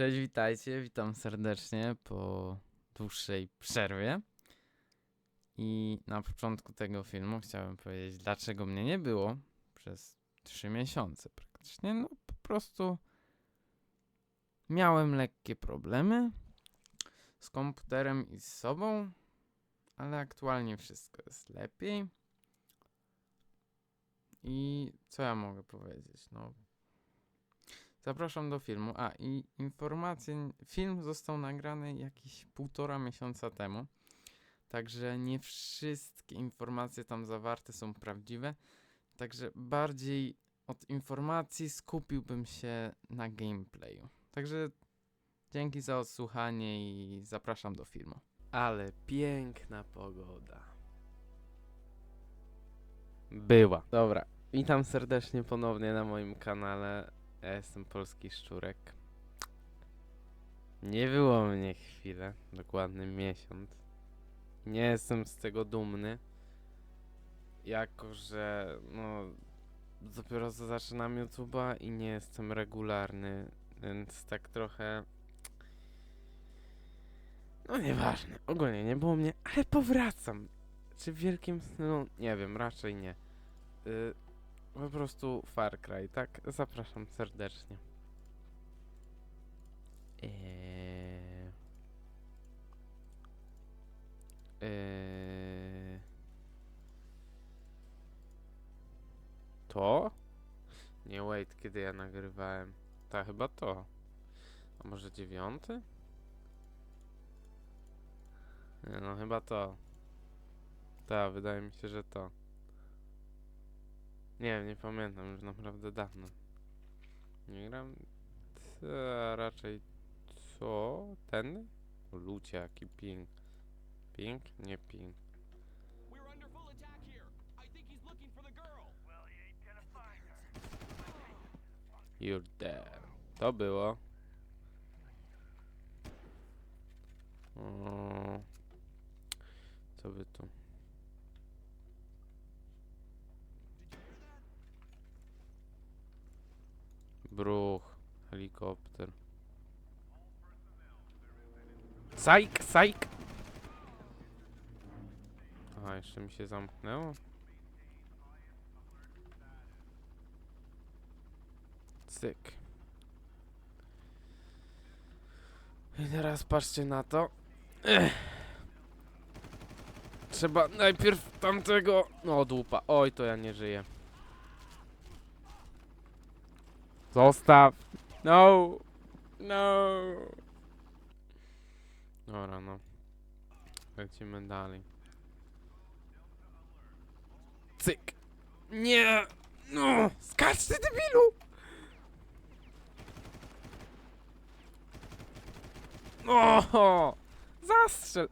Cześć, witajcie, witam serdecznie po dłuższej przerwie. I na początku tego filmu chciałem powiedzieć, dlaczego mnie nie było przez 3 miesiące praktycznie. No po prostu miałem lekkie problemy z komputerem i z sobą, ale aktualnie wszystko jest lepiej. I co ja mogę powiedzieć? No, Zapraszam do filmu. A i informacje. Film został nagrany jakieś półtora miesiąca temu. Także nie wszystkie informacje tam zawarte są prawdziwe. Także bardziej od informacji skupiłbym się na gameplayu. Także dzięki za odsłuchanie i zapraszam do filmu. Ale piękna pogoda. Była. Dobra. Witam serdecznie ponownie na moim kanale. Ja jestem Polski Szczurek. Nie było mnie chwilę, dokładny miesiąc. Nie jestem z tego dumny. Jako, że no dopiero zaczynam YouTube'a i nie jestem regularny, więc tak trochę no nieważne. Ogólnie nie było mnie, ale powracam. Czy w wielkim stylu? Nie wiem, raczej nie. Y, po prostu Far Cry, tak? Zapraszam serdecznie. Eee... Eee... To? Nie, wait, kiedy ja nagrywałem? Ta chyba to. A może dziewiąty? Nie, no chyba to. Ta, wydaje mi się, że to. Nie wiem, nie pamiętam już naprawdę dawno. Nie gram. Ta, raczej co? Ten? O, Lucie, jaki ping. Ping? Nie ping. We're under full attack here. Sajk, sajk! A, jeszcze mi się zamknęło? Cyk. I teraz patrzcie na to. Ech. Trzeba najpierw tamtego... No, dupa. Oj, to ja nie żyję. Zostaw. No. No. Dobra, no. Lecimy dalej. Cyk. Nie. No. Skacz ty debilu. O! Zastrzel!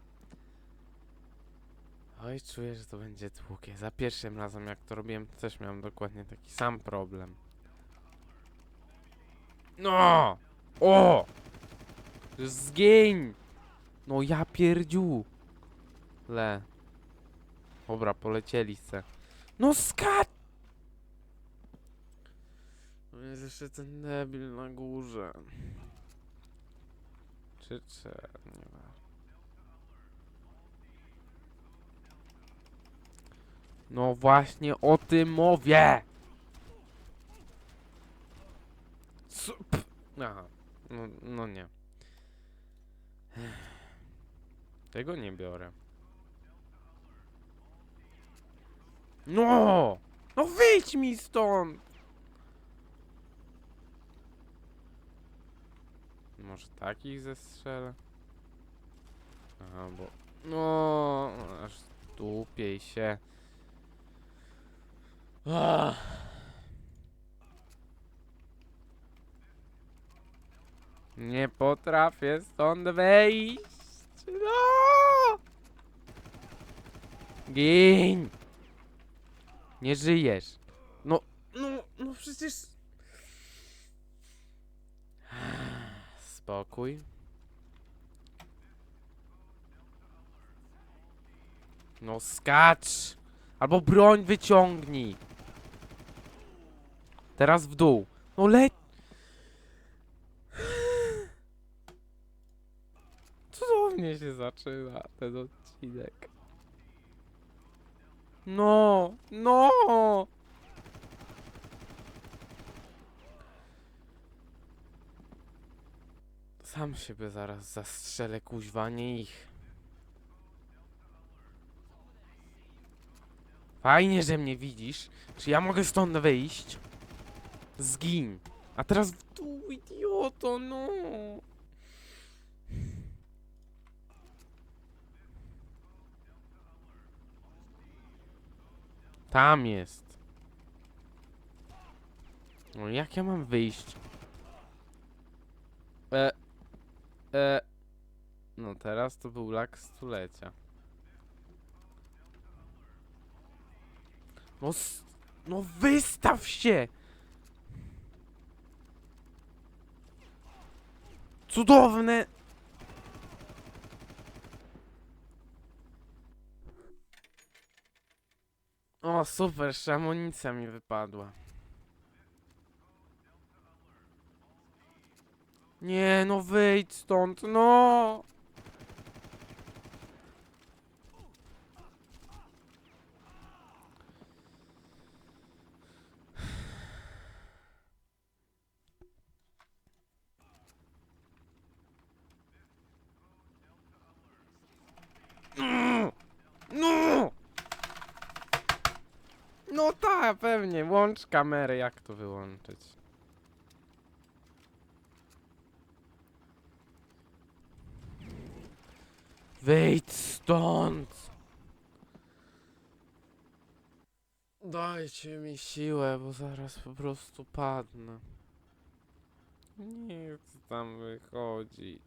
Oj, czuję, że to będzie długie. Za pierwszym razem, jak to robiłem, też miałem dokładnie taki sam problem. No! O! Zgień! No ja pierdziu! Le. Dobra, polecieli se. No skat! No jest jeszcze ten debil na górze. Czy czy nie ma. No właśnie o tym mówię! Co? Aha, no, no nie. Tego nie biorę. No! No wyjdź mi stąd! Może takich zestrzelę? Aha, bo... No, aż tupiej się. Ach. Nie potrafię stąd wejść. No! Gin! Nie żyjesz. No, no, no przecież... Spokój. No skacz! Albo broń wyciągnij! Teraz w dół. No le... cudownie się zaczyna ten odcinek. No, no! Sam siebie zaraz zastrzelę, kuźwa, nie ich. Fajnie, że mnie widzisz. Czy ja mogę stąd wyjść? Zgin. A teraz w dół, idioto, no. Tam jest. No jak ja mam wyjść? E, e, no teraz to był lak stulecia. No, no wystaw się! Cudowne! O, super, jeszcze mi wypadła. Nie, no wyjdź stąd! No! No! No tak, pewnie. Łącz kamerę. Jak to wyłączyć? Wyjdź stąd! Dajcie mi siłę, bo zaraz po prostu padnę. Nie chcę tam wychodzić.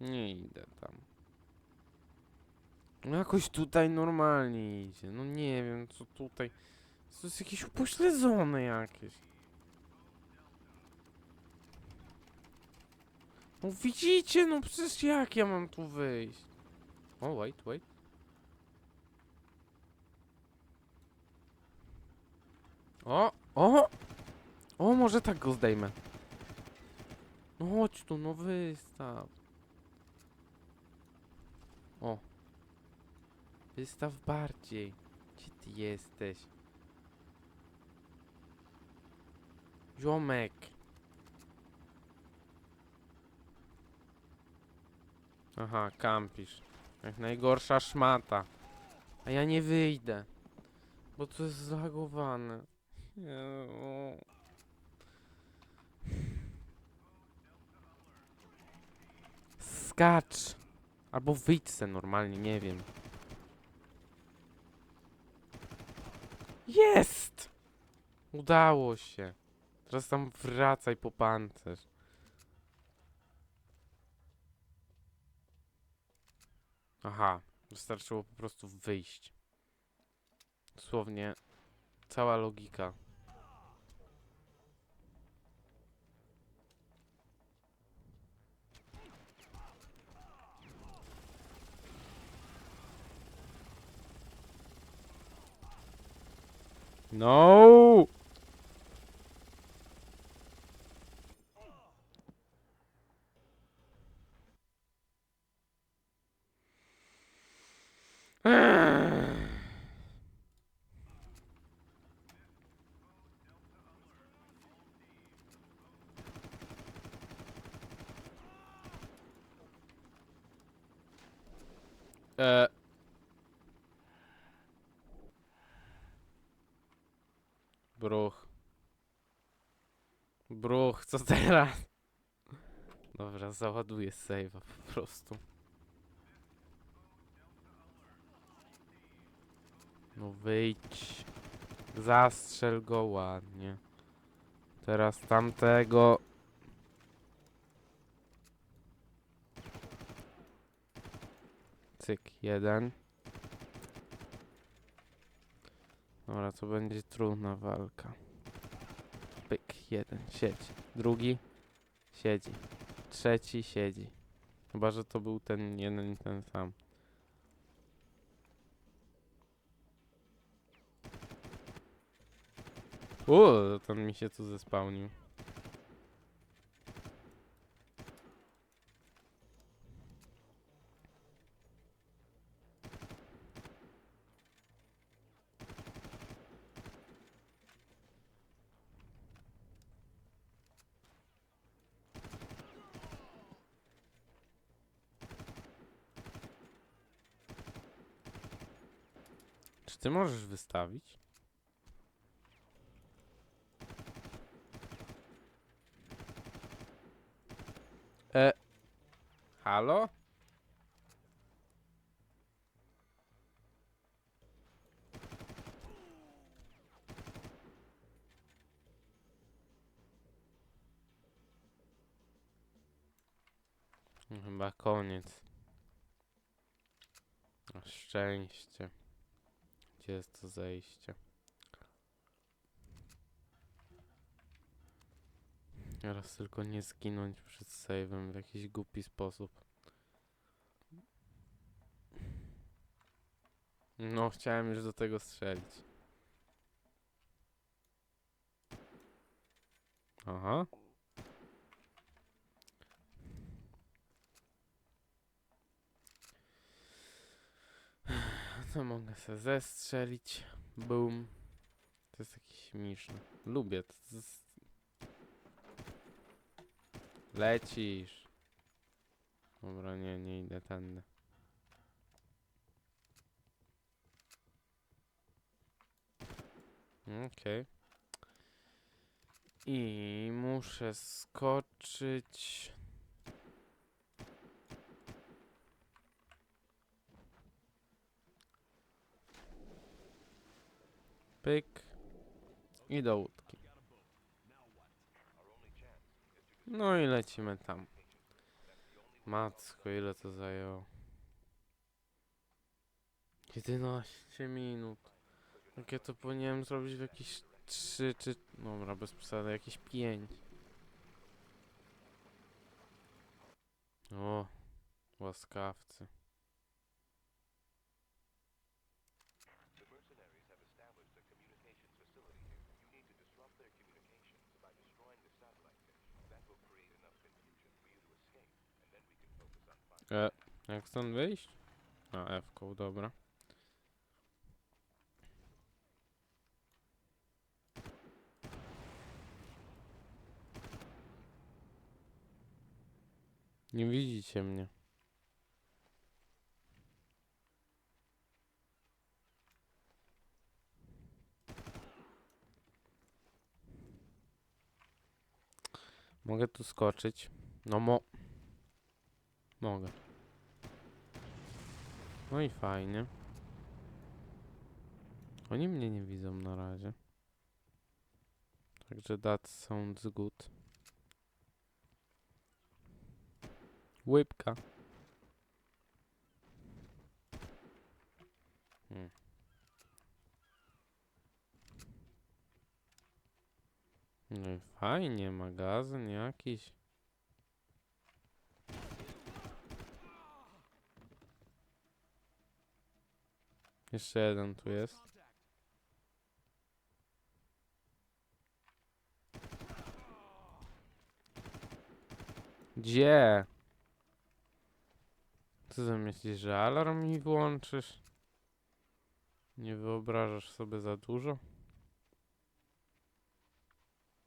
Nie idę tam. No jakoś tutaj normalnie idzie. No nie wiem, co tutaj. To jest jakieś upośledzone jakieś. No widzicie, no przecież jak ja mam tu wyjść? O, wait, wait. O, o! O, może tak go zdejmę. No chodź tu, no wystaw. O. Wystaw bardziej. Gdzie ty jesteś? Ziomek. Aha, kampisz. Jak najgorsza szmata. A ja nie wyjdę. Bo to jest zlagowane. Skacz. Albo wyjdź se normalnie, nie wiem. Jest! Udało się. Teraz tam wracaj po pancerz. Aha, wystarczyło po prostu wyjść. Dosłownie cała logika. No! E. Bruch. Bruch, co teraz? Dobra, załaduję save'a po prostu. No wyjdź. Zastrzel go ładnie. Teraz tamtego. Cyk, jeden. Dobra, to będzie trudna walka. Pyk, jeden, siedzi. Drugi, siedzi. Trzeci, siedzi. Chyba, że to był ten jeden i ten sam. Uuu, ten mi się tu zespałnił. Czy ty możesz wystawić? Halo? No Chyba koniec. Na szczęście. Gdzie jest to zejście? Teraz tylko nie zginąć przed save'em w jakiś głupi sposób. No, chciałem już do tego strzelić. Aha. To mogę sobie zestrzelić. Boom. To jest jakiś śmieszny. Lubię to jest... Lecisz. Dobra, nie, nie idę tędy. Okej. I muszę skoczyć. Pyk. I do. No i lecimy tam. Matko, ile to zajęło? 11 minut. Jak ja to powinienem zrobić w jakieś 3 czy... Dobra, bez przesady, jakieś 5. O, łaskawcy. E, jak stąd wyjść? A, F-ką, dobra. Nie widzicie mnie. Mogę tu skoczyć. No mo... Mogę. No i fajnie. Oni mnie nie widzą na razie. Także that sounds good. Łybka. Hmm. No i fajnie, magazyn jakiś. Jeszcze jeden tu jest. Gdzie? Co ty myślisz, że alarm mi włączysz? Nie wyobrażasz sobie za dużo?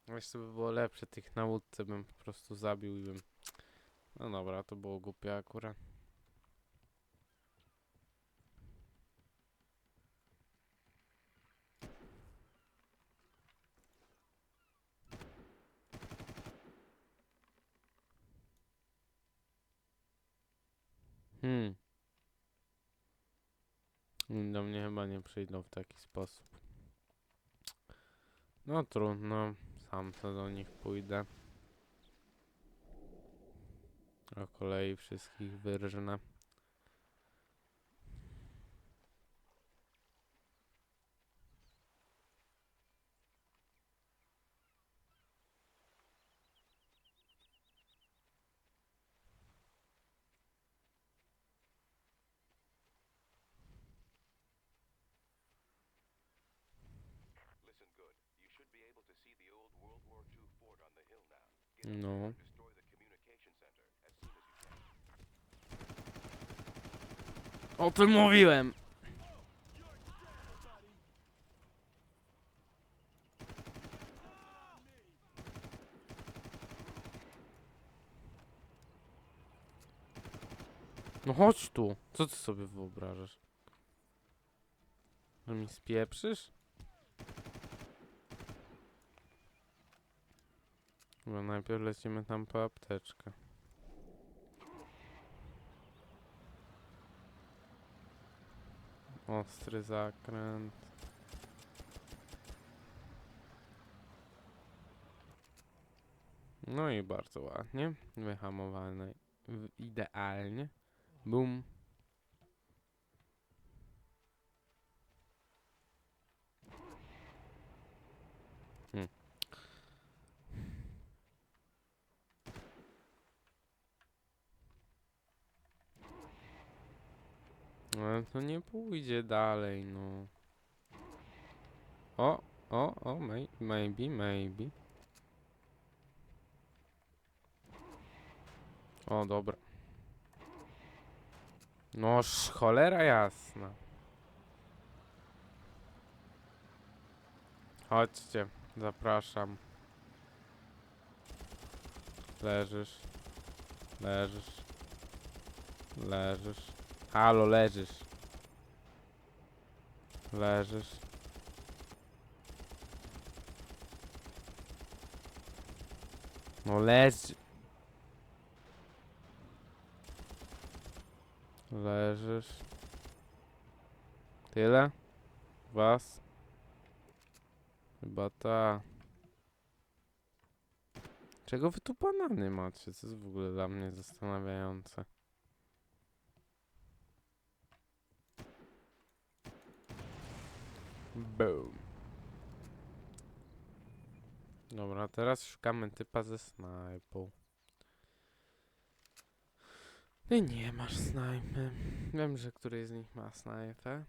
Jeszcze by było lepsze, tych na łódce bym po prostu zabił i bym... No dobra, to było głupie akurat. Hmm. Do mnie chyba nie przyjdą w taki sposób. No trudno, sam to do nich pójdę. O kolei wszystkich wyrżnę. Can. O tym mówiłem! No chodź tu. Co ty sobie wyobrażasz? Że mi spieprzysz? Bo najpierw lecimy tam po apteczkę. Ostry zakręt. No i bardzo ładnie. Wyhamowane idealnie. Bum. Ale to nie pójdzie dalej, no. O, o, o, may, maybe, maybe. O, dobra. Noż, cholera jasna. Chodźcie, zapraszam. Leżysz. Leżysz. Leżysz. Halo, leżysz. Leżysz. No leż. Leżysz. Tyle? Was? Chyba ta. Czego wy tu banany macie? To jest w ogóle dla mnie zastanawiające. Boom. Dobra, teraz szukamy typa ze snajpą. Ty nie masz snajpy. Wiem, że któryś z nich ma snajpę.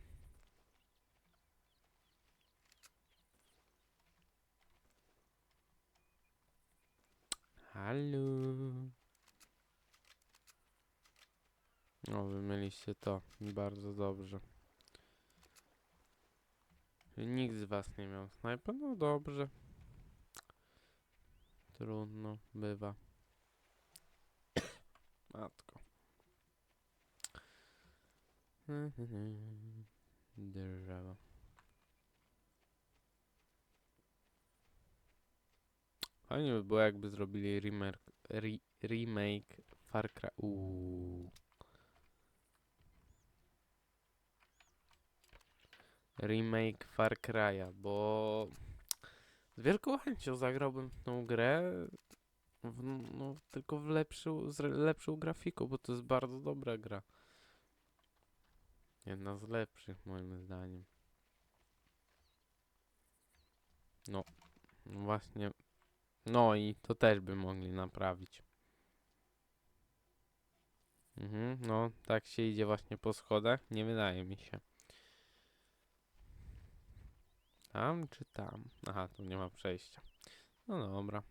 Halo. O, wy mieliście to. Bardzo dobrze. Nikt z was nie miał snajpy? No dobrze. Trudno, bywa. Matko. Drzewo. Fajnie by było jakby zrobili remake, re, remake Far Cry. Uuu. Remake Far Cry'a, bo z wielką chęcią zagrałbym tą grę, w, no, tylko w lepszą, z lepszą grafiką, bo to jest bardzo dobra gra. Jedna z lepszych moim zdaniem. No, no właśnie. No i to też by mogli naprawić. Mhm, no, tak się idzie właśnie po schodach, nie wydaje mi się. Tam czy tam? Aha, tu nie ma przejścia. No dobra.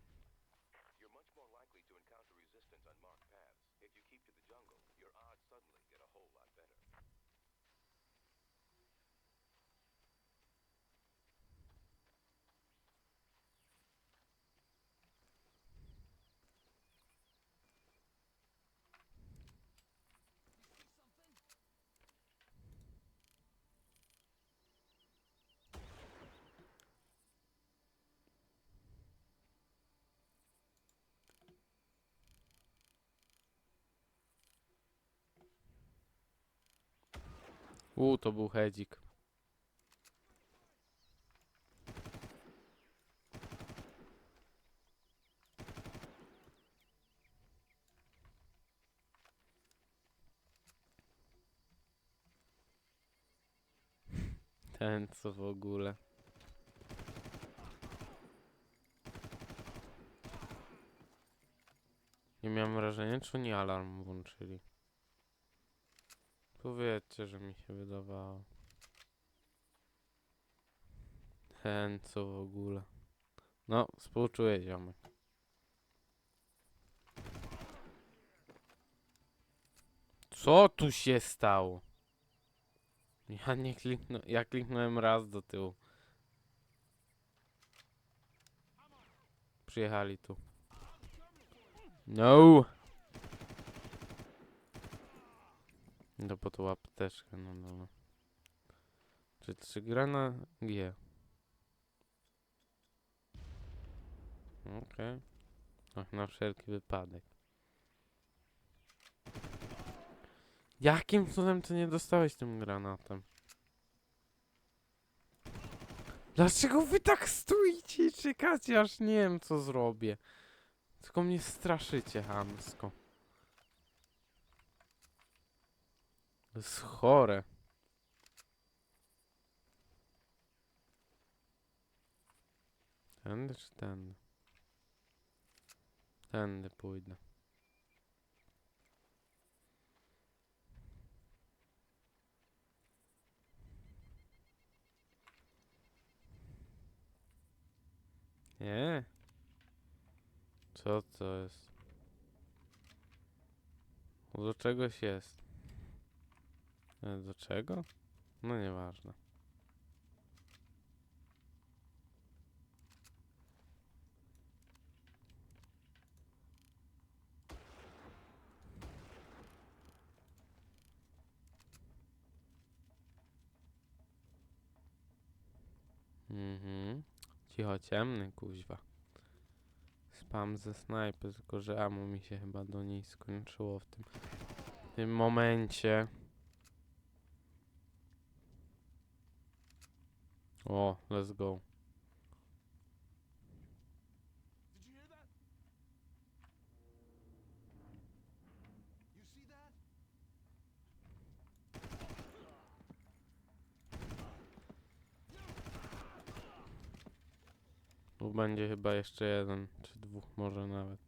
U, to był hedzik. Ten co w ogóle. Nie miałem wrażenia, czy oni alarm włączyli. Powiedzcie, że mi się wydawało. Ten co w ogóle. No, współczuję ziomek. Co tu się stało? Ja nie kliknę, ja kliknąłem raz do tyłu. Przyjechali tu. No! No po tą apteczkę, no no. no. Czy, czy gra na G? Okej. Ach, na wszelki wypadek. Jakim cudem ty nie dostałeś tym granatem? Dlaczego wy tak stoicie i czekacie, aż nie wiem co zrobię? Tylko mnie straszycie hamsko. To jest chore. Tędy czy tędy? Tędy pójdę. Nie. Co to jest? Do czegoś jest. Ale do czego? No nieważne. Mhm. Cicho ciemny kuźwa. Spam ze snajpy, tylko że amu mi się chyba do niej skończyło w tym, w tym momencie. O, let's go. Tu będzie chyba jeszcze jeden, czy dwóch może nawet.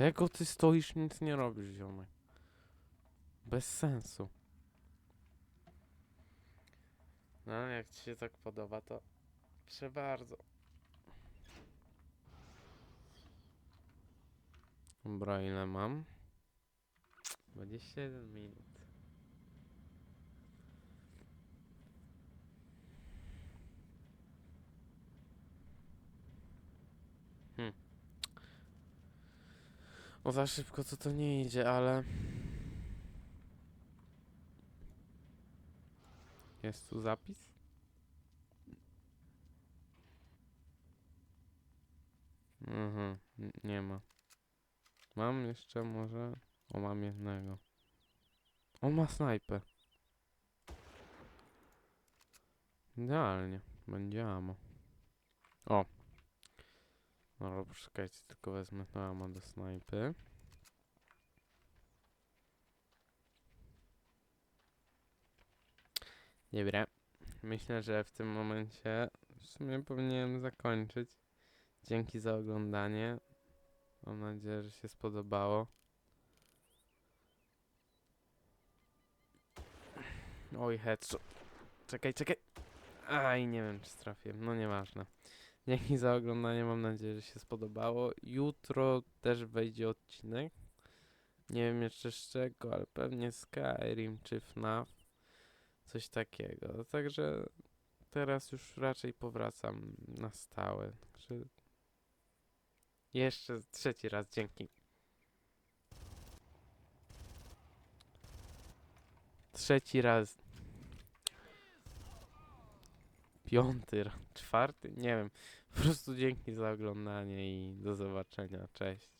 Czego ty stoisz, nic nie robisz, ziomek? Bez sensu. No, jak ci się tak podoba, to proszę bardzo. Dobra, ile mam? 21 minut. Hmm. O, za szybko to to nie idzie, ale... Jest tu zapis? Mhm, nie ma. Mam jeszcze może... O, mam jednego. On ma snajpę. Idealnie. Będzie amo. O. Dobra, poczekajcie, tylko wezmę to amo do snajpy. Dobra. Myślę, że w tym momencie w sumie powinienem zakończyć. Dzięki za oglądanie. Mam nadzieję, że się spodobało. Oj, headshot. Czekaj, czekaj. Aj, nie wiem, czy trafiłem. No nieważne. Dzięki za oglądanie. Mam nadzieję, że się spodobało. Jutro też wejdzie odcinek. Nie wiem jeszcze z czego, ale pewnie Skyrim czy FNAF. Coś takiego. Także teraz już raczej powracam na stałe. Także jeszcze trzeci raz dzięki. Trzeci raz. Piąty. Czwarty? Nie wiem. Po prostu dzięki za oglądanie i do zobaczenia. Cześć.